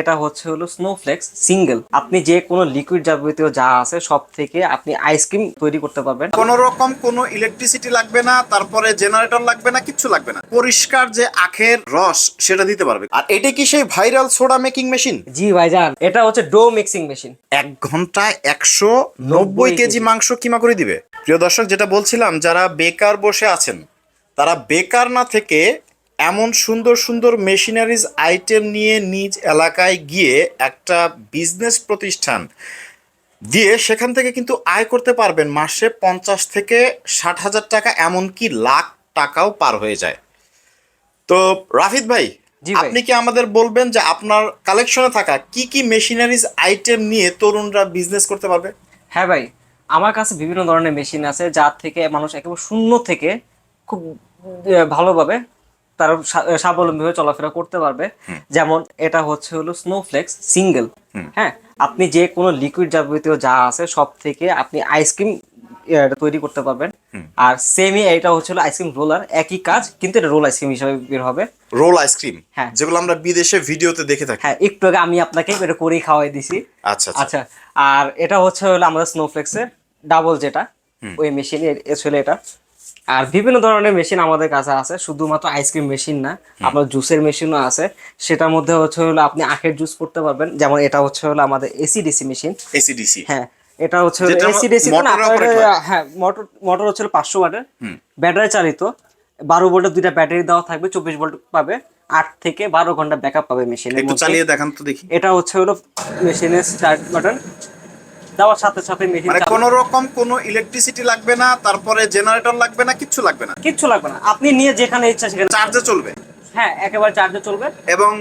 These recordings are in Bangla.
এটা হচ্ছে হলো স্নোফ্লেক্স সিঙ্গেল আপনি যে কোনো লিকুইড যাবতীয় যা আছে সব থেকে আপনি আইসক্রিম তৈরি করতে পারবেন। কোন রকম কোনো ইলেকট্রিসিটি লাগবে না তারপরে জেনারেটর লাগবে না কিচ্ছু লাগবে না। পরিষ্কার যে আখের রস সেটা দিতে পারবে। আর এটা কি সেই ভাইরাল সোডা মেকিং মেশিন জি ভাইজান এটা হচ্ছে ডো মিক্সিং মেশিন এক ঘন্টায় একশো নব্বই কেজি। মাংস কিমা করে দিবে? প্রিয় দর্শক যেটা বলছিলাম যারা বেকার বসে আছেন তারা বেকার না থেকে এমন সুন্দর সুন্দর মেশিনারিজ আইটেম নিয়ে নিজ এলাকায় গিয়ে একটা বিজনেস প্রতিষ্ঠান দিয়ে সেখান থেকে কিন্তু আয় করতে পারবেন মাসে পঞ্চাশ থেকে ষাট হাজার টাকা এমনকি লাখ টাকাও পার হয়ে যায়। তো রাফিদ ভাই আপনি কি আমাদের বলবেন যে আপনার কালেকশনে থাকা কি কি মেশিনারিজ আইটেম নিয়ে তরুণরা বিজনেস করতে পারবে? হ্যাঁ ভাই আমার কাছে বিভিন্ন ধরনের মেশিন আছে যার থেকে মানুষ একেবারে শূন্য থেকে খুব ভালোভাবে তার স্বা- স্বাবলম্বী হয়ে চলাফেরা করতে পারবে। যেমন এটা হচ্ছে হলো স্নোফ্লেক্স সিঙ্গেল হ্যাঁ? আপনি যে কোনো লিকুইড যাবতীয় যা আছে সব থেকে আপনি আইসক্রিম তৈরি করতে পারবেন। আর সেমই এটা হচ্ছে আইসক্রিম রোলার একই কাজ কিন্তু এটা রোল আইসক্রিম হিসাবে বের হবে। রোল আইসক্রিম হ্যাঁ। যেগুলো আমরা বিদেশে ভিডিওতে দেখে থাকি। হ্যাঁ একটু আগে আমি আপনাকে এটা করেই খাওয়াই দিছি। আচ্ছা আচ্ছা। আচ্ছা আর এটা হচ্ছে হলো আমাদের স্নোফ্লেক্সের ডাবল যেটা ওই মেশিন ছিল এটা। আর বিভিন্ন ধরনের মেশিন আমাদের কাছে আছে শুধুমাত্র আইসক্রিম মেশিন না আপনার জুসের মেশিনও আছে। সেটার মধ্যে হচ্ছে হলো আপনি আখের জুস করতে পারবেন যেমন এটা হচ্ছে হলো আমাদের এসি ডিসি মেশিন এসিডিসি হ্যাঁ এটা হচ্ছে হলো যেটা এসি ডিসি মোটরে operate হ্যাঁ মোটর মোটর হচ্ছে পাঁচশো ওয়াটের ব্যাটারি চালিত বারো ভোল্টের দুইটা ব্যাটারি দেওয়া থাকবে চব্বিশ ভোল্ট পাবে আট থেকে বারো ঘণ্টা ব্যাকআপ পাবে মেশিনের একটু চালিয়ে দেখান তো দেখি। এটা হচ্ছে হলো মেশিনের স্টার্ট বাটন দেওয়ার সাথে সাথে মেশিন মানে কোন রকম কোনো ইলেকট্রিসিটি লাগবে না তারপরে জেনারেটর লাগবে না কিচ্ছু লাগবে না? কিচ্ছু লাগবে না। আপনি নিয়ে যেখানে ইচ্ছা সেখানে চার্জে চলবে? হ্যাঁ একেবারে চার্জে চলবে। এবং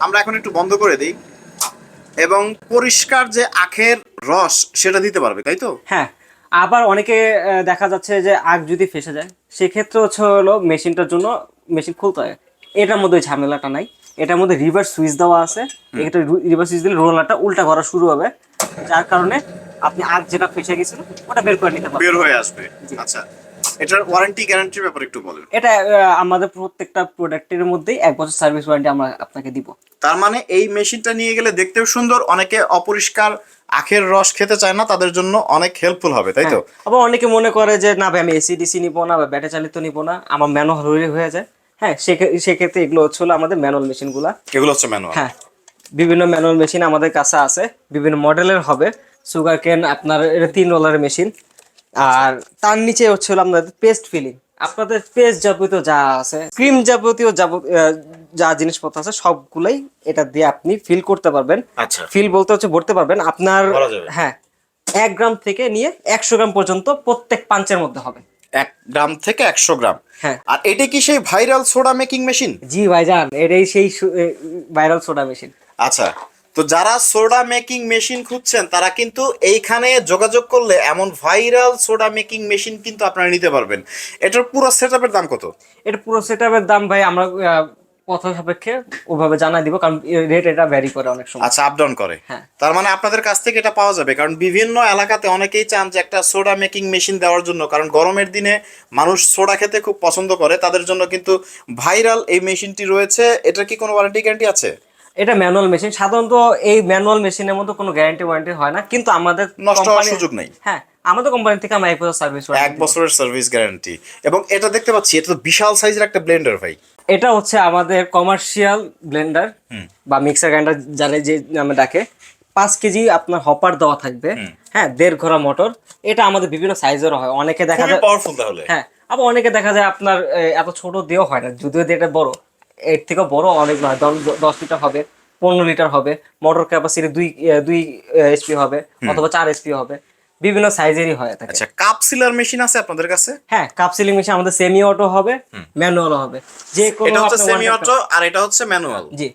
আমরা এখন একটু বন্ধ করে দিই। এবং পরিষ্কার যে আখের রস সেটা দিতে পারবে তাই তো? হ্যাঁ আবার অনেকে দেখা যাচ্ছে যে আগ যদি ফেসে যায় সেক্ষেত্রে হচ্ছে হলো মেশিনটার জন্য মেশিন খুলতে হয়। এটার মধ্যে ঝামেলাটা নাই। এটার মধ্যে রিভার্স সুইচ দেওয়া আছে। এটা রিভার্স সুইচ দিলে রোলারটা উল্টা করা শুরু হবে। যার কারণে আপনি আগ যেটা ফেসে গেছিল ওটা বের করে নিতে পারবেন। বের হয়ে আসবে। আচ্ছা এটার ওয়ারেন্টি গ্যারান্টির ব্যাপারে একটু বলেন। এটা আমাদের প্রত্যেকটা প্রোডাক্টের মধ্যেই এক বছর সার্ভিস ওয়ারেন্টি আমরা আপনাকে দিব। তার মানে এই মেশিনটা নিয়ে গেলে দেখতেও সুন্দর অনেকে অপরিষ্কার আখের রস খেতে চায় না তাদের জন্য অনেক হেল্পফুল হবে তাই তো? আবার অনেকে মনে করে যে না ভাই আমি এসি ডিসি নিবো না বা ব্যাটারি চালিত নিবো না আমার ম্যানুয়াল হয়ে হয়ে যায়। হ্যাঁ সেক্ষে- সেক্ষেত্রে এগুলো হচ্ছে আমাদের ম্যানুয়াল মেশিনগুলা এগুলো হচ্ছে ম্যানুয়াল হ্যাঁ বিভিন্ন ম্যানুয়াল মেশিন আমাদের কাছে আছে বিভিন্ন মডেলের হবে। সুগার কেন আপনার এটা তিন রোলারের মেশিন আর তার নিচে হচ্ছে হলো আপনাদের পেস্ট ফিলিং আপনাদের পেস্ট যাবতীয় যা আছে ক্রিম যাবতীয় যা জিনিসপত্র আছে সবগুলাই এটা দিয়ে আপনি ফিল করতে পারবেন। আচ্ছা। ফিল বলতে হচ্ছে ভরতে পারবেন। আপনার হ্যাঁ এক গ্রাম থেকে নিয়ে একশো গ্রাম পর্যন্ত প্রত্যেক পাঞ্চের মধ্যে হবে। এক গ্রাম থেকে একশো গ্রাম। হ্যাঁ। আর এটা কি সেই ভাইরাল সোডা মেকিং মেশিন জি ভাইজান এটাই সেই ভাইরাল সোডা মেশিন আচ্ছা তো যারা সোডা মেকিং মেশিন খুঁজছেন তারা কিন্তু এইখানে যোগাযোগ করলে এমন ভাইরাল সোডা মেকিং মেশিন কিন্তু আপনারা নিতে পারবেন। এটার পুরো সেট দাম কত? এটা পুরো সেট দাম ভাই আমরা কথা সাপেক্ষে ওভাবে জানাই দিব কারণ রেট এটা ভ্যারি করে অনেক সময়। আচ্ছা আপ ডাউন করে। হ্যাঁ। তার মানে আপনাদের কাছ থেকে এটা পাওয়া যাবে কারণ বিভিন্ন এলাকাতে অনেকেই চান যে একটা সোডা মেকিং মেশিন দেওয়ার জন্য কারণ গরমের দিনে মানুষ সোডা খেতে খুব পছন্দ করে তাদের জন্য কিন্তু ভাইরাল এই মেশিনটি রয়েছে। এটা কি কোনো ওয়ারেন্টি গ্যারান্টি আছে? এটা ম্যানুয়াল মেশিন সাধারণত এই ম্যানুয়াল মেশিনের মধ্যে কোনো গ্যারান্টি ওয়ারেন্টি হয় না কিন্তু আমাদের নষ্ট হওয়ার সুযোগ নেই। হ্যাঁ আমাদের কোম্পানি থেকে আমরা এক বছর সার্ভিস এক বছরের সার্ভিস গ্যারান্টি এবং এটা দেখতে পাচ্ছি এটা তো বিশাল সাইজের একটা ব্লেন্ডার ভাই। এটা হচ্ছে আমাদের কমার্শিয়াল ব্লেন্ডার বা মিক্সার গ্রাইন্ডার যারা যে নামে ডাকে। পাঁচ কেজি আপনার হপার দেওয়া থাকবে। হ্যাঁ দেড় ঘোড়া মোটর এটা আমাদের বিভিন্ন সাইজেরও হয়। অনেকে দেখা যায় পাওয়ারফুল তাহলে। হ্যাঁ আবার অনেকে দেখা যায় আপনার এত ছোট দিয়েও হয় না। যদিও এটা বড়। এর থেকে বড় অনেক নয়। দশ- দশ লিটার হবে পনেরো লিটার হবে। মোটর ক্যাপাসিটি দুই দুই এসপি হবে অথবা চার এসপি হবে। বিভিন্ন সাইজেরই হয় থাকে। আচ্ছা কাপ সিলার মেশিন আছে আপনাদের কাছে? হ্যাঁ কাপ সিলিং মেশিন আমাদের সেমি অটো হবে ম্যানুয়ালও হবে। যে কোনো এটা হচ্ছে সেমি অটো আর এটা হচ্ছে ম্যানুয়াল জি।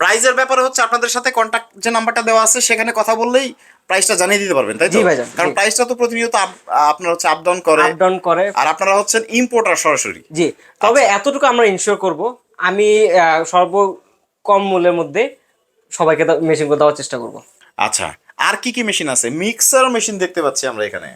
প্রাইজের ব্যাপারে হচ্ছে আপনাদের সাথে কন্টাক্ট যে নাম্বারটা দেওয়া আছে সেখানে কথা বললেই প্রাইসটা জানিয়ে দিতে পারবেন তাই তো? কারণ প্রাইসটা তো প্রতিনিয়ত আপ- আপনার হচ্ছে আপ ডাউন করে। আপ ডাউন করে। আর আপনারা হচ্ছেন ইম্পোর্টার সরাসরি। জি তবে আচ্ছা। এতটুকু আমরা ইনশিওর করব আমি সর্ব কম মূল্যের মধ্যে সবাইকে মেশিনগুলো দেওয়ার চেষ্টা করব। আচ্ছা আর কি কি মেশিন আছে? মিক্সার মেশিন দেখতে পাচ্ছি আমরা এখানে।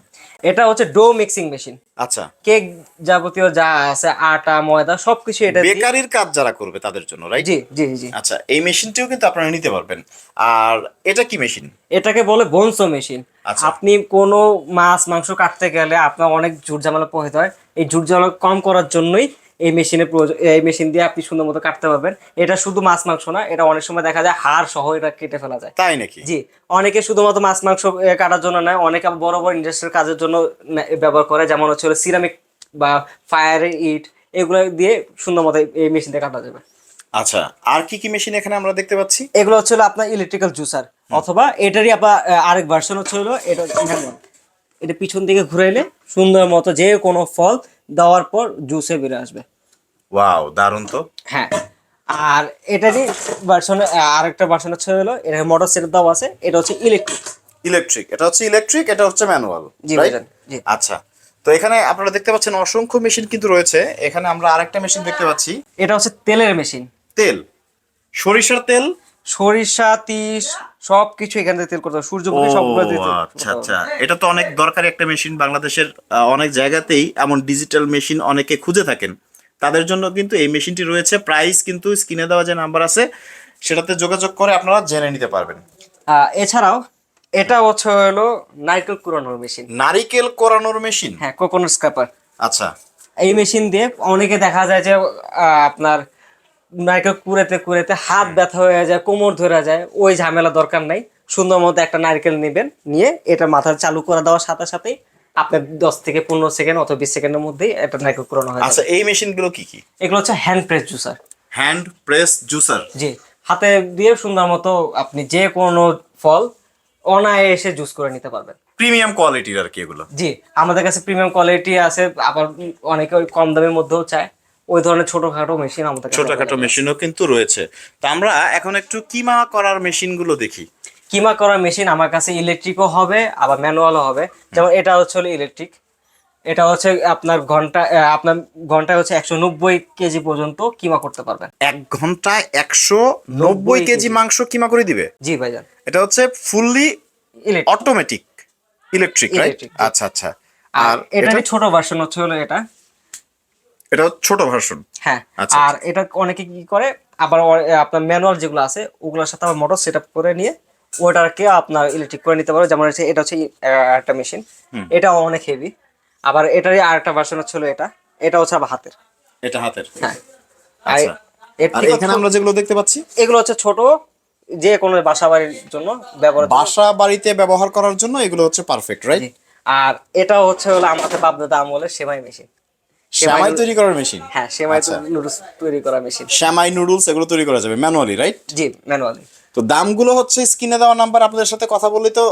এটা হচ্ছে ডো মিক্সিং মেশিন। আচ্ছা। কেক যাবতীয় যা আছে আটা ময়দা সবকিছু এটা বেকারির কাজ যারা করবে তাদের জন্য রাইট জি জি জি। আচ্ছা এই মেশিনটিও কিন্তু আপনারা নিতে পারবেন। আর এটা কি মেশিন? এটাকে বলে বনসো মেশিন। আচ্ছা। আপনি কোনো মাছ মাংস কাটতে গেলে আপনার অনেক ঝুট ঝামেলা পোহাতে হয়। এই ঝুট ঝামেলা কম করার জন্যই এই প্রয়োজন এই মেশিন দিয়ে আপনি সুন্দর মতো কাটতে পারবেন। এটা শুধু মাছ মাংস না এটা অনেক সময় দেখা যায় হাড় সহ এটা কেটে ফেলা যায়। তাই নাকি? জি অনেকে শুধুমাত্র মাছ মাংস কাটার জন্য নেয় অনেকে বড় বড় ইন্ডাস্ট্রিয়াল কাজের জন্য ব্যবহার করে যেমন হচ্ছে সিরামিক বা ফায়ার ইট এগুলো দিয়ে সুন্দর মতো এই মেশিন দিয়ে কাটা যাবে। আচ্ছা আর কি কি মেশিন এখানে আমরা দেখতে পাচ্ছি? এগুলো হচ্ছে আপনার ইলেকট্রিক্যাল জুসার অথবা এটারই আপনার আরেক ভার্সন হচ্ছে হলো এটা এটা পিছন দিকে ঘুরাইলে সুন্দর মতো যে কোনো ফল দেওয়ার পর জুসে বেরিয়ে আসবে। ওয়াও দারুণ তো। হ্যাঁ আর এটা এটারই ভার্সন আরেকটা ভার্সন হচ্ছে হলো এটা মোটর সেট দেওয়া আছে এটা হচ্ছে ইলেকট্রিক ইলেকট্রিক এটা হচ্ছে ইলেকট্রিক এটা হচ্ছে ম্যানুয়াল জি। আচ্ছা তো এখানে আপনারা দেখতে পাচ্ছেন অসংখ্য মেশিন কিন্তু রয়েছে এখানে আমরা আরেকটা মেশিন দেখতে পাচ্ছি। এটা হচ্ছে তেলের মেশিন তেল সরিষার তেল। সরিষা তিস সব কিছু এখান থেকে তেল করতে হবে। সূর্যমুখী সবগুলো করতে আচ্ছা। আচ্ছা। এটা তো অনেক দরকারি একটা মেশিন বাংলাদেশের অনেক জায়গাতেই এমন ডিজিটাল মেশিন অনেকে খুঁজে থাকেন। তাদের জন্য কিন্তু এই মেশিনটি রয়েছে। প্রাইস কিন্তু স্ক্রিনে দেওয়া যে নাম্বার আছে সেটাতে যোগাযোগ করে আপনারা জেনে নিতে পারবেন। এছাড়াও এটা হচ্ছে হলো নারকেল কুড়ানোর মেশিন। নারিকেল কোরানোর মেশিন? হ্যাঁ কোকোনাট স্ক্রাপার আচ্ছা। এই মেশিন দিয়ে অনেকে দেখা যায় যে আহ, আপনার নারকেল কুড়াতে কুড়াতে হাত ব্যথা হয়ে যায় কোমর ধরে যায় ওই ঝামেলা দরকার নাই। সুন্দর মতো একটা নারকেল নেবেন নিয়ে এটা মাথা চালু করে দেওয়ার সাথে সাথেই আপনার দশ থেকে পনেরো সেকেন্ড অথবা বিশ সেকেন্ডের মধ্যেই একটা নারকেল কুড়ানো হয়ে আচ্ছা এই মেশিনগুলো কি কি? এগুলো হচ্ছে hand press juicer hand press juicer জি হাতে দিয়ে সুন্দর মতো আপনি যে কোনো ফল অনায়াসে জুস করে নিতে পারবেন। প্রিমিয়াম কোয়ালিটির আর কি এগুলো। জি আমাদের কাছে প্রিমিয়াম কোয়ালিটি আছে আবার অনেকে ওই কম দামের মধ্যেও চায়। ওই ধরনের ছোটখাটো মেশিন আমাদের ছোটখাটো। মেশিনও কিন্তু রয়েছে। তো আমরা এখন একটু কিমা করার মেশিনগুলো দেখি। কিমা করার মেশিন আমার কাছে ইলেকট্রিকও হবে আবার ম্যানুয়ালও হবে। যেমন এটা হচ্ছে ইলেকট্রিক এটা হচ্ছে আপনার ঘণ্টা আপনার ঘন্টায় হচ্ছে একশো নব্বই কেজি পর্যন্ত কিমা করতে পারবেন। এক ঘন্টায় একশো নব্বই কেজি মাংস কিমা করে দিবে? জি ভাইজান। এটা হচ্ছে ফুললি অটোমেটিক ইলেকট্রিক রাইট আচ্ছা আচ্ছা। আর আর এটা ছোট ভার্সন হচ্ছে হলো এটা। এটা ছোট ভার্সন হ্যাঁ আচ্ছা, আর এটা অনেকে কি করে আবার আপনার ম্যানুয়াল যেগুলো আছে ওগুলোর সাথে আবার মোটর সেট করে নিয়ে ওটাকে আপনার ইলেকট্রিক করে নিতে পারো। যেমন হচ্ছে এটা হচ্ছে একটা মেশিন এটা অনেক হেভি আবার এটারই আরেকটা ভার্সন হচ্ছে হলো এটা। এটা হচ্ছে আবার হাতের। এটা হাতের। হ্যাঁ। আর আচ্ছা। আর এখানে আমরা যেগুলো দেখতে পাচ্ছি? এগুলো হচ্ছে ছোট যে কোনো বাসা বাড়ির জন্য ব্যবহার বাসা বাড়িতে ব্যবহার করার জন্য এগুলো হচ্ছে পারফেক্ট রাইট আর এটা হচ্ছে হলো আমাদের বাপদাদা আমলের সেমাই মেশিন শ্যামাই তৈরি করার মেশিন? হ্যাঁ সেমাই আচ্ছা। নুডলস তৈরি করা মেশিন। শ্যামাই নুডলস এগুলো তৈরি করা যাবে ম্যানুয়ালি রাইট জি ম্যানুয়ালি। তো দামগুলো হচ্ছে স্ক্রিনে দেওয়া নাম্বার আপনাদের সাথে কথা বললেই তো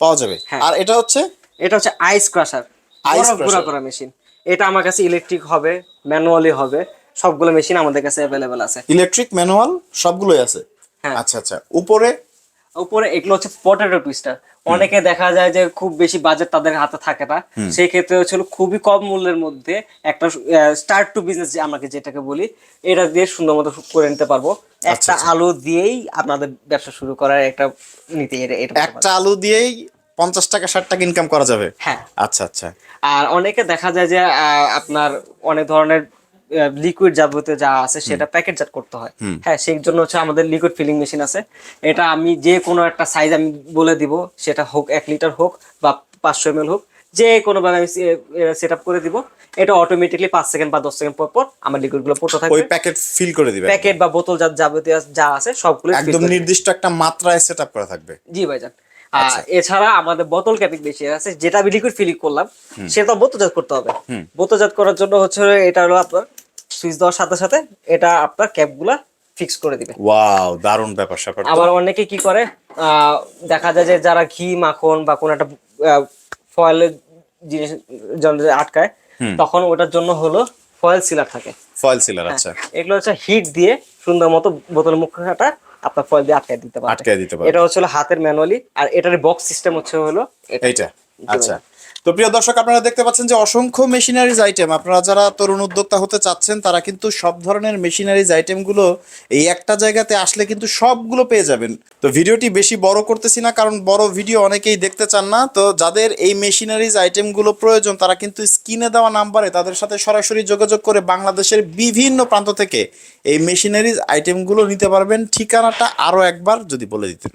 পাওয়া যাবে। হ্যাঁ। আর এটা হচ্ছে? এটা হচ্ছে আইস ক্রাশার বরফ গুঁড়া করা মেশিন। এটা আমার কাছে ইলেকট্রিক হবে ম্যানুয়ালি হবে। সবগুলো মেশিন আমাদের কাছে অ্যাভেলেবেল আছে। ইলেকট্রিক ম্যানুয়াল সবগুলোই আছে? হ্যাঁ। আচ্ছা আচ্ছা। উপরে উপরে এগুলো হচ্ছে পটেটো টুইস্টার অনেকে দেখা যায় যে খুব বেশি বাজেট তাদের হাতে থাকে না। সেই ক্ষেত্রে হচ্ছে হলো খুবই কম মূল্যের মধ্যে একটা স্টার্ট টু বিজনেস যে আমাকে যেটাকে বলি এটা দিয়ে সুন্দর মতো করে নিতে পারব। একটা আলু দিয়েই আপনাদের ব্যবসা শুরু করার একটা নীতি একটা আলু দিয়েই পঞ্চাশ টাকা ষাট টাকা ইনকাম করা যাবে? হ্যাঁ। আচ্ছা আচ্ছা। আর অনেকে দেখা যায় যে আহ, আপনার অনেক ধরনের লিকুইড যাবতীয় যা আছে সেটা প্যাকেটজাত করতে হয়। হ্যাঁ সেই জন্য হচ্ছে আমাদের লিকুইড ফিলিং মেশিন আছে। এটা আমি যে কোনো একটা সাইজ আমি বলে দিব সেটা হোক এক লিটার হোক বা পাঁচশো এম হোক যে কোনোভাবে আমি সেট আপ করে দিব। এটা অটোমেটিকলি পাঁচ সেকেন্ড বা দশ সেকেন্ড পর পর আমার লিকুইডগুলো পড়তে ওই থাকবে। প্যাকেট ফিল করে দিবে। প্যাকেট বা বোতল যা যাবতীয় যা আছে সবগুলো একদম নির্দিষ্ট একটা মাত্রায় সেট আপ করা থাকবে। জি ভাইজান। এছাড়া আমাদের বোতল ক্যাপিং বেশি আছে যেটা আমি লিকুইড ফিলিং করলাম সেটা বোতলজাত করতে হবে। বোতলজাত করার জন্য হচ্ছে এটা হলো আপনার সুইচ দেওয়ার সাথে সাথে এটা আপনার ক্যাপগুলা ফিক্স করে দিবে। ওয়াও দারুণ ব্যাপার স্যাপার আবার অনেকে কি করে আহ, দেখা যায় যে যারা ঘি মাখন বা কোনো একটা ফয়েলের জিনিস আটকায় তখন ওটার জন্য হলো ফয়েল সিলার থাকে। ফয়েল সিলার আচ্ছা। এগুলো হচ্ছে হিট দিয়ে সুন্দর মতো বোতলের মুখটা আপনার ফয়েল দিয়ে আটকায় দিতে পারবে আটকায় দিতে পারবে। এটা হচ্ছে হাতের ম্যানুয়ালি আর এটার বক্স সিস্টেম হচ্ছে হলো এটা। এইটা আচ্ছা তো প্রিয় দর্শক, আপনারা দেখতে পাচ্ছেন যে অসংখ্য মেশিনারিজ আইটেম আপনারা যারা তরুণ উদ্যোক্তা হতে চাচ্ছেন, তারা কিন্তু সব ধরনের মেশিনারিজ আইটেমগুলো এই একটা জায়গাতে আসলে কিন্তু সবগুলো পেয়ে যাবেন। তো ভিডিওটি বেশি বড় করতেছি না, কারণ বড় ভিডিও অনেকেই দেখতে চান না। তো যাদের এই মেশিনারিজ আইটেমগুলো প্রয়োজন, তারা কিন্তু স্ক্রিনে দেওয়া নাম্বারে তাদের সাথে সরাসরি যোগাযোগ করে বাংলাদেশের বিভিন্ন প্রান্ত থেকে এই মেশিনারিজ আইটেমগুলো নিতে পারবেন। ঠিকানাটা আরও একবার যদি বলে দিতেন।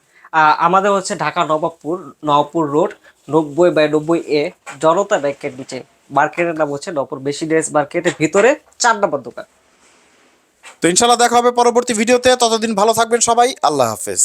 আমাদের হচ্ছে ঢাকা নবাবপুর নবাবপুর রোড, নব্বই বাই নব্বই এ জনতা ব্যাংকের নিচে। মার্কেটের নাম হচ্ছে নবপুর ড্রেস মার্কেটের ভিতরে চার নম্বর দোকান। তো ইনশাল্লাহ দেখা হবে পরবর্তী ভিডিওতে। ততদিন ভালো থাকবেন সবাই। আল্লাহ হাফেজ।